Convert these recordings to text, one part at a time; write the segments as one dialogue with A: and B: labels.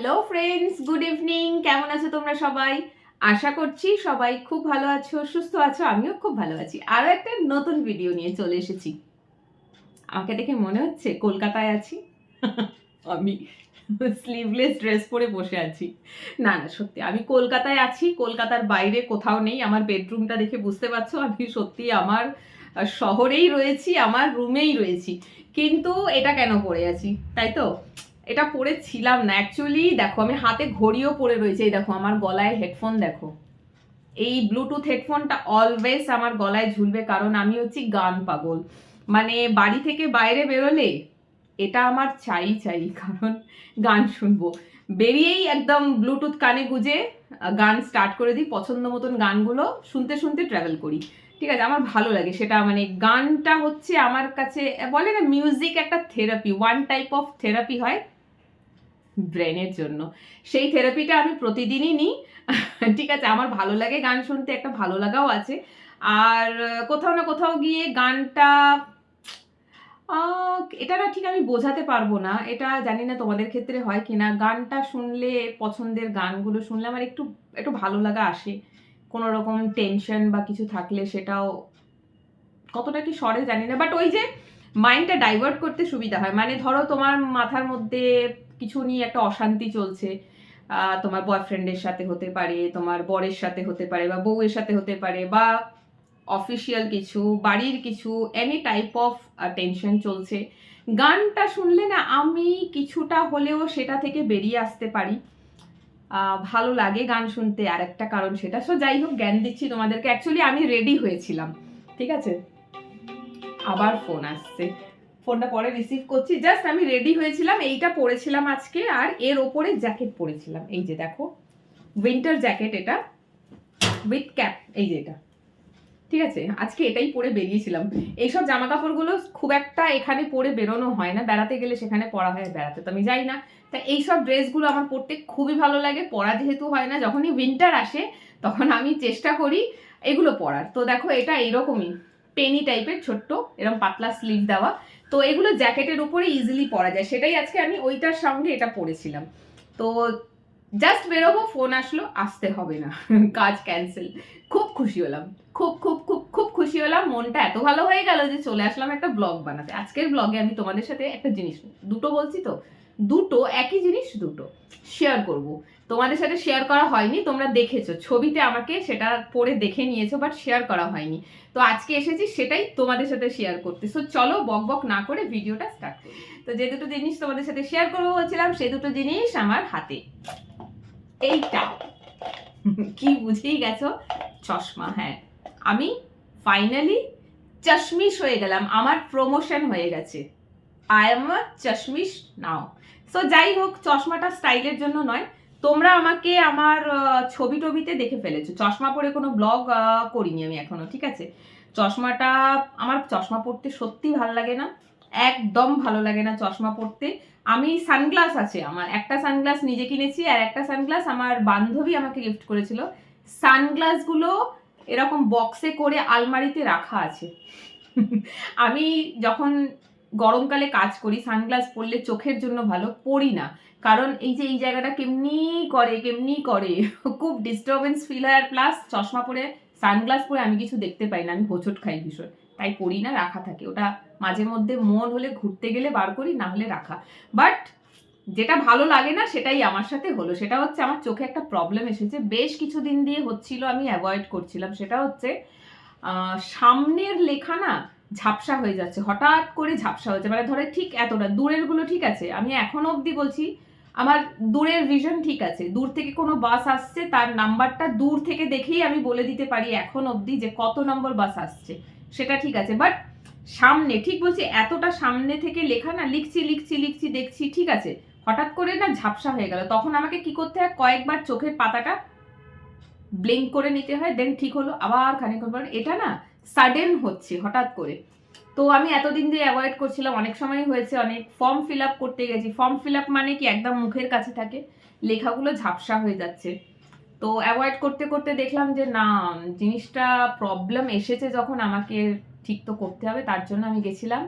A: Hello friends good evening কেমন আছো তোমরা সবাই? আশা করছি সবাই খুব ভালো আছো, সুস্থ আছো, আমিও খুব ভালো আছি। আরও একটা নতুন ভিডিও নিয়ে চলে এসেছি। আমাকে দেখে মনে হচ্ছে কলকাতায় আছি। আমি স্লিভলেস ড্রেস পরে বসে আছি। না না, সত্যি, আমি কলকাতায় আছি, কলকাতার বাইরে কোথাও নেই। আমার বেডরুমটা দেখে বুঝতে পারছ, আমি সত্যি আমার শহরেই রয়েছি, আমার রুমেই রয়েছি। কিন্তু এটা কেন পরে আছি? তাই তো? এটা পরেছিলাম না। অ্যাকচুয়ালি দেখো, আমি হাতে ঘড়িও পরে রয়েছে। এই দেখো, আমার গলায় হেডফোন দেখো। এই ব্লুটুথ হেডফোনটা অলওয়েজ আমার গলায় ঝুলবে, কারণ আমি হচ্ছি গান পাগল। মানে বাড়ি থেকে বাইরে বেরোলে এটা আমার চাই চাই, কারণ গান শুনব। বেরিয়েই একদম ব্লুটুথ কানে গুজে গান স্টার্ট করে দিই। পছন্দ মতন গানগুলো শুনতে শুনতে ট্রাভেল করি। ঠিক আছে, আমার ভালো লাগে সেটা। মানে গানটা হচ্ছে আমার কাছে, বলে না মিউজিক একটা therapy one type of therapy হয়। ব্রেনের জন্য। সেই থেরাপিটা আমি প্রতিদিনই নিই। ঠিক আছে, আমার ভালো লাগে গান শুনতে, একটা ভালো লাগাও আছে। আর কোথাও না কোথাও গিয়ে গানটা এটা না ঠিক আমি বোঝাতে পারব না। এটা জানি না তোমাদের ক্ষেত্রে হয় কি না গানটা শুনলে পছন্দের গানগুলো শুনলে আমার একটু একটু ভালো লাগা আসে। কোনো রকম টেনশন বা কিছু থাকলে সেটাও কতটা কি সরে জানি না। বাট ওই যে মাইন্ডটা ডাইভার্ট করতে সুবিধা হয়। মানে ধরো তোমার মাথার মধ্যে কিছু নিয়ে একটা অশান্তি চলছে। তোমার বয়ফ্রেন্ডের সাথে হতে পারে, তোমার বরের সাথে হতে পারে বা বউয়ের সাথে হতে পারে বা অফিসিয়াল কিছু, বাড়ির কিছু এনি টাইপ অফ টেনশন চলছে। গানটা শুনলে না আমি কিছুটা হলেও সেটা থেকে বেরিয়ে আসতে পারি। ভালো লাগে গান শুনতে আর একটা কারণ সেটা। সো যাই হোক, জ্ঞান দিচ্ছি তোমাদেরকে। অ্যাকচুয়ালি আমি রেডি হয়েছিলাম। ঠিক আছে? আবার ফোন আসছে। ফোনটা পরে রিসিভ করছি। জাস্ট আমি রেডি হয়েছিলাম, এইটা পরেছিলাম আজকে, আর এর ওপরে জ্যাকেট পরেছিলাম। এই যে দেখো উইন্টার জ্যাকেট এটা উইথ ক্যাপ এই যে এটা। ঠিক আছে? আজকে এটাই পরে বেরিয়েছিলাম। এইসব জামা কাপড়গুলো খুব একটা এখানে পরে বেরোনো হয় না। বেড়াতে গেলে সেখানে পরা হয়, বেড়াতে তো আমি যাই না। তা এইসব ড্রেসগুলো আমার পরতে খুবই ভালো লাগে। পরা যেহেতু হয় না, যখনই উইন্টার আসে, তখন আমি চেষ্টা করি এগুলো পরার। তো দেখো, এটা এইরকমই। পেনি টাইপের ছোট্ট এরকম পাতলা স্লিভ দেওয়া। তো এগুলো জ্যাকেটের উপরে ইজিলি পরা যায়। সেটাই আজকে আমি ওইটার সঙ্গে এটা পরেছিলাম। তো জাস্ট বেরোবো ফোন আসলো, আসতে হবে না। কাজ ক্যান্সেল খুব খুশি হলাম। খুব খুব খুব খুব খুশি হলাম। মনটা এত ভালো হয়ে গেল যে চলে আসলাম একটা ব্লগ বানাতে। আজকের ব্লগে আমি তোমাদের সাথে একটা জিনিস, দুটো বলছি তো? দুটো, একই জিনিস দুটো। শেয়ার করব। তোমাদের সাথে শেয়ার করা হয়নি, তোমরা দেখেছ। ছবিতে আমাকে সেটা পরে দেখে নিয়েছো বাট শেয়ার করা হয়নি। তো আজকে এসেছি, সেটাই তোমাদের সাথে শেয়ার করতে। সো চলো, বক বক না করে ভিডিওটা স্টার্ট করি। তো যে দুটো জিনিস তোমাদের সাথে শেয়ার করব বলছিলাম, সে দুটো জিনিস আমার হাতে। এইটা। কি বুঝেই গেছো? চশমা হ্যাঁ। আমি ফাইনালি চশমিশ হয়ে গেলাম। আমার প্রমোশন হয়ে গেছে। আই এম আ চশমিশ নাও সো যাই হোক, চশমাটা স্টাইলের জন্য নয়। তোমরা আমাকে আমার ছবি টবিতে দেখে ফেলেছো। চশমা পরে কোনো ব্লগ করিনি আমি এখনও, ঠিক আছে? চশমাটা, আমার চশমা পরতে সত্যি ভালো লাগে না। একদম ভালো লাগে না চশমা পরতে। আমি সানগ্লাস আছে আমার। একটা সানগ্লাস নিজে কিনেছি আর একটা সানগ্লাস আমার বান্ধবী আমাকে গিফট করেছিল। সানগ্লাসগুলো এরকম বক্সে করে আলমারিতে রাখা আছে। আমি যখন গরমকালে কাজ করি, সানগ্লাস পরলে চোখের জন্য ভালো, পরি না। কারণ এই যে এই জায়গাটা কেমনি করে কেমনি করে, খুব ডিস্টারবেন্স ফিল হয়। আর প্লাস চশমা পরে, সানগ্লাস পরে আমি কিছু দেখতে পাই না, আমি হোঁচট খাই ভীষণ। তাই পরি না, রাখা থাকে। ওটা মাঝে মধ্যে মন হলে ঘুরতে গেলে বার করি, না হলে রাখা। বাট যেটা ভালো লাগে না, সেটাই আমার সাথে হলো। সেটা হচ্ছে আমার চোখে একটা প্রবলেম এসেছে। বেশ কিছুদিন দিয়ে হচ্ছিল, আমি অ্যাভয়েড করছিলাম। সেটা হচ্ছে সামনের লেখা না ঝাপসা হয়ে যাচ্ছে, হঠাৎ করে ঝাপসা হচ্ছে। মানে ধরে ঠিক এতটা দূরেরগুলো ঠিক আছে, আমি এখনও অবধি বলছি, আমার দূরের ভিশন ঠিক আছে। দূর থেকে কোনো বাস আসছে, তার নাম্বারটা দূর থেকে দেখেই আমি বলে দিতে পারি এখন অবধি যে কত নম্বর বাস আসছে। সেটা ঠিক আছে বাট সামনে, ঠিক বলছি, এতটা সামনে থেকে লেখা না, লিখছি লিখছি লিখছি, দেখছি, ঠিক আছে। হঠাৎ করে না ঝাপসা হয়ে গেল। তখন আমাকে কি করতে হয়? কয়েকবার চোখের পাতাটা ব্লিঙ্ক করে নিতে হয় দেন ঠিক হলো, আবার খানিকক্ষণ পর। এটা না সাডেন হচ্ছে, হঠাৎ করে। তো আমি এতদিন দিয়ে অ্যাভয়েড করছিলাম, অনেক সময় হয়েছে, অনেক ফর্ম ফিল আপ করতে গেছি। ফর্ম ফিল আপ মানে কি একদম মুখের কাছে থাকে, লেখাগুলো ঝাপসা হয়ে যাচ্ছে। তো অ্যাভয়েড করতে করতে দেখলাম যে, না, জিনিসটা প্রবলেম এসেছে যখন আমাকে ঠিক তো করতে হবে, তার জন্য আমি গেছিলাম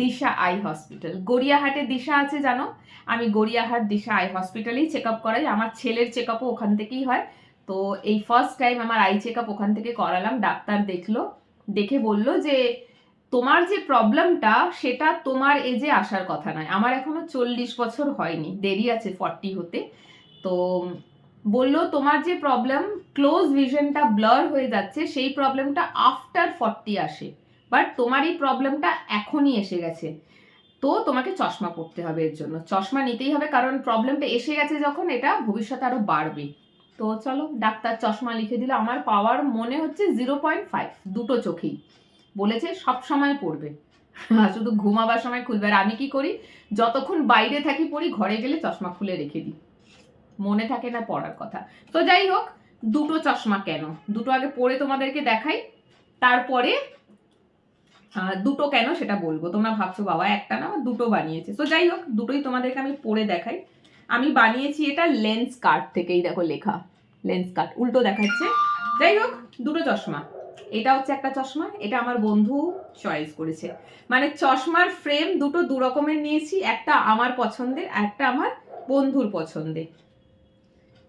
A: দিশা আই হসপিটাল গড়িয়াহাটে দিশা আছে জানো? আমি গড়িয়াহাট দিশা আই হসপিটালেই চেক আপ করাই। আমার ছেলের চেক আপও ওখান থেকেই হয়। তো এই ফার্স্ট টাইম আমার আই চেক আপ ওখান থেকে করালাম, ডাক্তার দেখল। দেখে বলল যে, তোমার যে প্রবলেমটা, সেটা তোমার এজে আসার কথা নয়। আমার এখনও চল্লিশ বছর হয়নি, দেরি আছে ফর্টি হতে। তো বলল, তোমার যে প্রবলেম, ক্লোজ ভিশনটা ব্লার হয়ে যাচ্ছে, সেই প্রবলেমটা আফটার ফর্টি আসে। বাট তোমার এই প্রবলেমটা এখনই এসে গেছে। তো তোমাকে চশমা পড়তে হবে এর জন্য। চশমা নিতেই হবে, কারণ প্রবলেমটা এসে গেছে যখন, এটা ভবিষ্যতে আরও বাড়বে। তো চলো, ডাক্তার চশমা লিখে দিল। আমার পাওয়ার মনে হচ্ছে জিরো পয়েন্ট ফাইভ, দুটো চোখেই। বলেছে, সব সময় পড়বে। শুধু ঘুমাবার সময় খুলবে। আর আমি কি করি? যতক্ষণ বাইরে থাকি, পড়ি, ঘরে গেলে চশমা খুলে রেখে দিই। মনে থাকে না পড়ার কথা। তো যাই হোক, দুটো চশমা কেন? দুটো আগে পরে তোমাদেরকে দেখাই। তারপরে দুটো কেন সেটা বলব। তোমরা ভাবছ, বাবা, একটা না দুটো বানিয়েছে। তো যাই হোক, দুটোই তোমাদেরকে আমি পরে দেখাই। আমি বানিয়েছি এটা লেন্স কার্ড থেকেই, দেখো লেখা, লেন্স কার্ড উল্টো দেখাচ্ছে। যাই হোক, দুটো চশমা। এটা হচ্ছে একটা চশমা, এটা আমার বন্ধু চয়েস করেছে। মানে চশমার ফ্রেম দুটো দু রকমের নিয়েছি, একটা আমার পছন্দের, একটা আমার বন্ধুর পছন্দের।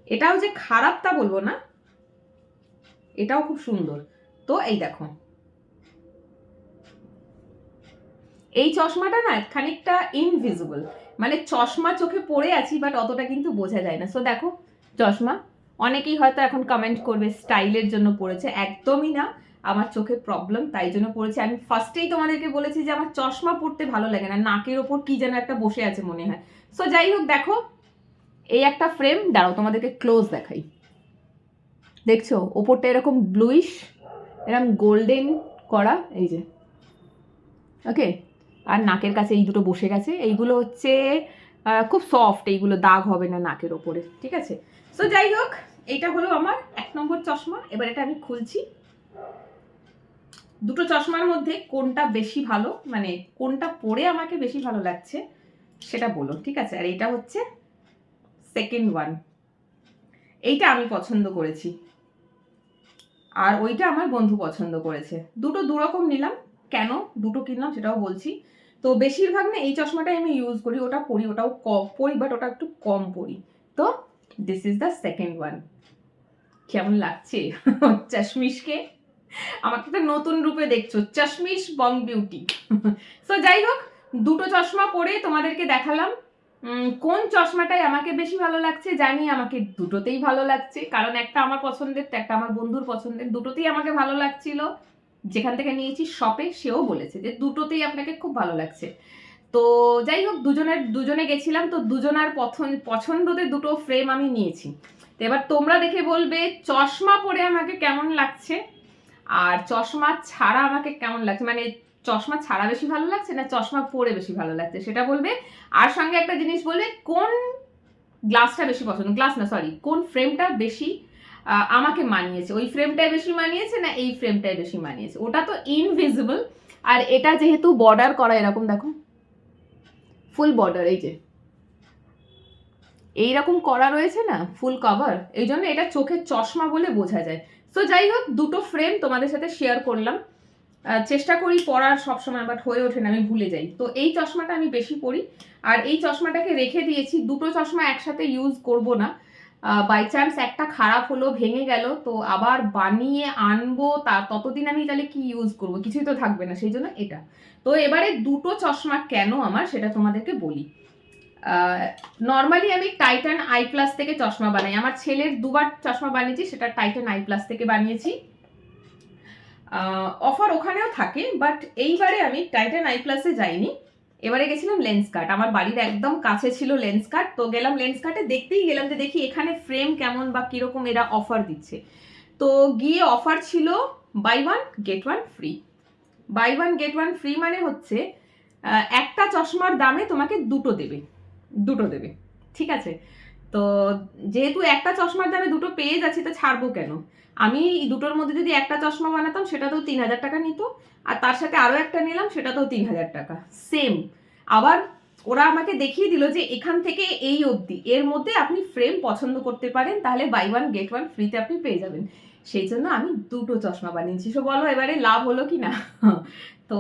A: এটাও যে খারাপ তা বলব না, এটাও খুব সুন্দর। তো এই দেখো এই চশমাটা না খানিকটা ইনভিজিবল মানে চশমা চোখে পড়ে আছি বাট অতটা কিন্তু বোঝা যায় না। সো দেখো, চশমা, অনেকেই হয়তো এখন কমেন্ট করবে স্টাইলের জন্য পড়েছে। একদমই না, আমার চোখে প্রবলেম তাই জন্য পড়েছে। আমি ফার্স্টেই তোমাদেরকে বলেছি যে, আমার চশমা পড়তে ভালো লাগে না, নাকের ওপর কি যেন একটা বসে আছে মনে হয়। সো যাই হোক, দেখো, এই একটা ফ্রেম দাঁড়াও, তোমাদেরকে ক্লোজ দেখাই। দেখছ, ওপরটা এরকম ব্লুইশ এরকম গোল্ডেন করা, এই যে। ওকে আর নাকের কাছে এই দুটো বসে গেছে। এইগুলো হচ্ছে খুব সফট এইগুলো দাগ হবে না নাকের ওপরে, ঠিক আছে? সো যাই হোক এইটা হলো আমার এক নম্বর চশমা। এবার এটা আমি খুলছি। দুটো চশমার মধ্যে কোনটা বেশি ভালো মানে কোনটা পরে আমাকে বেশি ভালো লাগছে, সেটা বলো ঠিক আছে? আর এটা হচ্ছে সেকেন্ড ওয়ান এইটা আমি পছন্দ করেছি। আর ওইটা আমার বন্ধু পছন্দ করেছে। দুটো দু রকম নিলাম। কেন? দুটো কিনলাম, সেটাও বলছি। তো বেশিরভাগ না এই চশমাটাই আমি ইউজ করি, ওটা পরি, ওটাও কম পরি বাট ওটা একটু কম পরি। তো this is the second one কেমন লাগছে? চশমিশকে? আমাকে তো নতুন রূপে দেখছ, চশমিশ বং বিউটি সো যাই হোক, দুটো চশমা পরে তোমাদেরকে দেখালাম। কোন চশমাটাই আমাকে বেশি ভালো লাগছে জানি, আমাকে দুটোতেই ভালো লাগছে। কারণ একটা আমার পছন্দের, একটা আমার বন্ধুর পছন্দের, দুটোতেই আমাকে ভালো লাগছিল। যেখান থেকে নিয়েছি শপে সেও বলেছে যে দুটোতেই আপনাকে খুব ভালো লাগছে। তো যাই হোক, দুজনের, দুজনে গেছিলাম, তো দুজনার পছন্দ পছন্দতে দুটো ফ্রেম আমি নিয়েছি। তো এবার তোমরা দেখে বলবে, চশমা পরে আমাকে কেমন লাগছে? আর চশমা ছাড়া আমাকে কেমন লাগছে? মানে চশমা ছাড়া বেশি ভালো লাগছে না চশমা পরে বেশি ভালো লাগছে? সেটা বলবে। আর সঙ্গে একটা জিনিস বলবে, কোন গ্লাসটা বেশি পছন্দ? গ্লাস না সরি কোন ফ্রেমটা বেশি আমাকে মানিয়েছে। ওই ফ্রেমটাই বেশি মানিয়েছে না এই ফ্রেমটাই বেশি মানিয়েছে? ওটা তো ইনভিজিবল আর এটা যেহেতু বর্ডার করা এরকম, দেখো। ফুল বর্ডার এই যে। এইরকম করা রয়েছে না ফুল কভার এই জন্য এটা চোখের চশমা বলে বোঝা যায়। তো যাই হোক, দুটো ফ্রেম তোমাদের সাথে শেয়ার করলাম। চেষ্টা করি পড়ার সবসময় বাট হয়ে ওঠে না, আমি ভুলে যাই। তো এই চশমাটা আমি বেশি পড়ি। আর এই চশমাটাকে রেখে দিয়েছি। দুটো চশমা একসাথে ইউজ করব না। বাই চান্স একটা খারাপ হলো, ভেঙে গেল, তো আবার বানিয়ে আনব, তা ততদিন আমি তাহলে কি ইউজ করব? কিছুই তো থাকবে না, সেই জন্য এটা। তো এবারে দুটো চশমা কেন আমার সেটা তোমাদেরকে বলি। নর্মালি আমি টাইটান আই প্লাস থেকে চশমা বানাই। আমার ছেলের দুবার চশমা বানিয়েছি, সেটা টাইটান আই প্লাস থেকে বানিয়েছি। অফার ওখানেও থাকে বাট এইবারে আমি টাইটান আই প্লাসে যাইনি। এবারে গেছিলাম লেন্স কাট আমার বাড়ির একদম কাছে ছিল লেন্স কাট তো গেলাম লেন্স কাটে দেখতেই গেলাম যে দেখি এখানে ফ্রেম কেমন বা কীরকম এরা অফার দিচ্ছে। তো গিয়ে অফার ছিল buy one get one free buy one get one free মানে হচ্ছে একটা চশমার দামে তোমাকে দুটো দেবে। দুটো দেবে। ঠিক আছে? তো যেহেতু একটা চশমার দামে দুটো পেয়ে যাচ্ছি, তো ছাড়বো কেন? আমি দুটোর মধ্যে যদি একটা চশমা বানাতাম, সেটাতেও তিন হাজার টাকা নিত, আর তার সাথে আরও একটা নিলাম, সেটাতেও তিন হাজার টাকা। সেম আবার ওরা আমাকে দেখিয়ে দিল যে এখান থেকে এই অবধি, এর মধ্যে আপনি ফ্রেম পছন্দ করতে পারেন, তাহলে বাই ওয়ান গেট ওয়ান ফ্রিতে আপনি পেয়ে যাবেন। সেই জন্য আমি দুটো চশমা বানিয়েছি। সো বলো, এবারে লাভ হলো কি না তো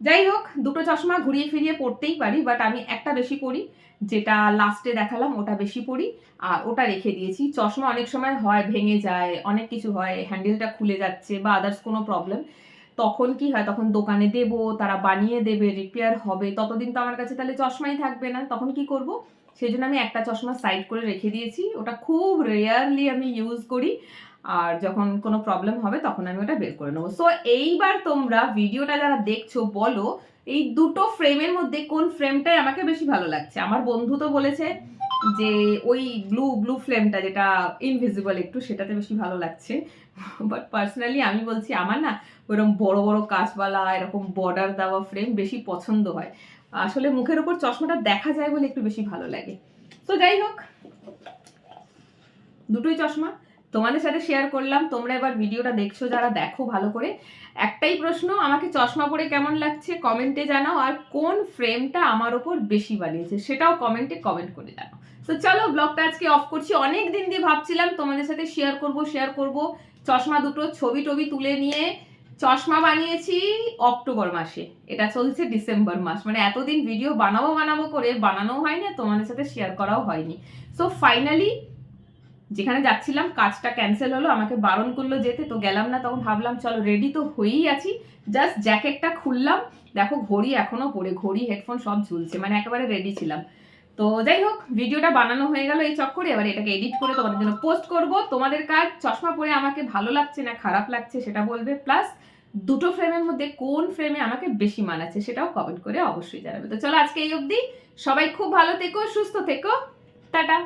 A: যাই হোক, দুটো চশমা ঘুরিয়ে ফিরিয়ে পড়তেই পারি বাট আমি একটা বেশি পড়ি যেটা লাস্টে দেখালাম, ওটা বেশি পড়ি আর ওটা রেখে দিয়েছি। চশমা অনেক সময় হয়, ভেঙে যায়, অনেক কিছু হয় হ্যান্ডেলটা খুলে যাচ্ছে বা আদার্স কোনো প্রবলেম তখন কি হয়, তখন দোকানে দেব, তারা বানিয়ে দেবে রিপেয়ার হবে, ততদিন তো আমার কাছে তাহলে চশমাই থাকবে না। তখন কি করব, সেই জন্য আমি একটা চশমা সাইড করে রেখে দিয়েছি। ওটা খুব রেয়ারলি আমি ইউজ করি। আর যখন কোনো প্রবলেম হবে তখন আমি ওটা বের করে নেব। সো এইবার তোমরা ভিডিওটা যারা দেখছ, বলো, এই দুটো ফ্রেমের মধ্যে কোন ফ্রেমটাই আমাকে বেশি ভালো লাগছে? আমার বন্ধু তো বলেছে যে, ওই ব্লু ব্লু ফ্লেমটা যেটা ইনভিজিবল একটু, সেটাতে বেশি ভালো লাগছে। বাট পার্সোনালি আমি বলছি, আমার না ওরকম বড় বড় কাঁচওয়ালা এরকম বর্ডার দেওয়া ফ্রেম বেশি পছন্দ হয়। আসলে মুখের ওপর চশমাটা দেখা যায় বলে একটু বেশি ভালো লাগে। তো যাই হোক, দুটোই চশমা। তোমাদের সাথে শেয়ার করলাম, তোমরা এবার ভিডিওটা দেখছ যারা, দেখো ভালো করে। একটাই প্রশ্ন, আমাকে চশমা পরে কেমন লাগছে কমেন্টে জানাও, আর কোন ফ্রেমটা আমার ওপর বেশি বানিয়েছে সেটাও কমেন্টে কমেন্ট করে জানাও। তো চলো ব্লগটা আজকে অফ করছি। অনেক দিন দিয়ে ভাবছিলাম তোমাদের সাথে শেয়ার করব শেয়ার করব। চশমা দুটো ছবি টবি তুলে নিয়ে চশমা বানিয়েছি অক্টোবর মাসে। এটা চলছে ডিসেম্বর মাস। মানে এতদিন ভিডিও বানাবো বানাবো করে বানানো হয়নি তোমাদের সাথে শেয়ার করাও হয়নি। সো ফাইনালি যেখানে যাচ্ছিলাম, কাজটা ক্যান্সেল হলো, আমাকে বারণ করল যেতে, তো গেলাম না, তখন ভাবলাম, চলো রেডি তো হয়েই আছি জাস্ট জ্যাকেটটা খুললাম, দেখো ঘড়ি এখনও পরে ঘড়ি হেডফোন সব ঝুলছে মানে একেবারে রেডি ছিলাম। তো যাই হোক, ভিডিওটা বানানো হয়ে গেল এই চক্করে, এবার এটাকে এডিট করে তোমাদের জন্য পোস্ট করব। তোমাদের কাজ, চশমা পরে আমাকে ভালো লাগছে না, খারাপ লাগছে সেটা বলবে প্লাস দুটো ফ্রেমের মধ্যে কোন ফ্রেমে আমাকে বেশি মানাচ্ছে সেটাও কমেন্ট করে অবশ্যই জানাবে। তো চলো আজকে এই অবধি, সবাই খুব ভালো থেকো, সুস্থ থেকো, টাটা।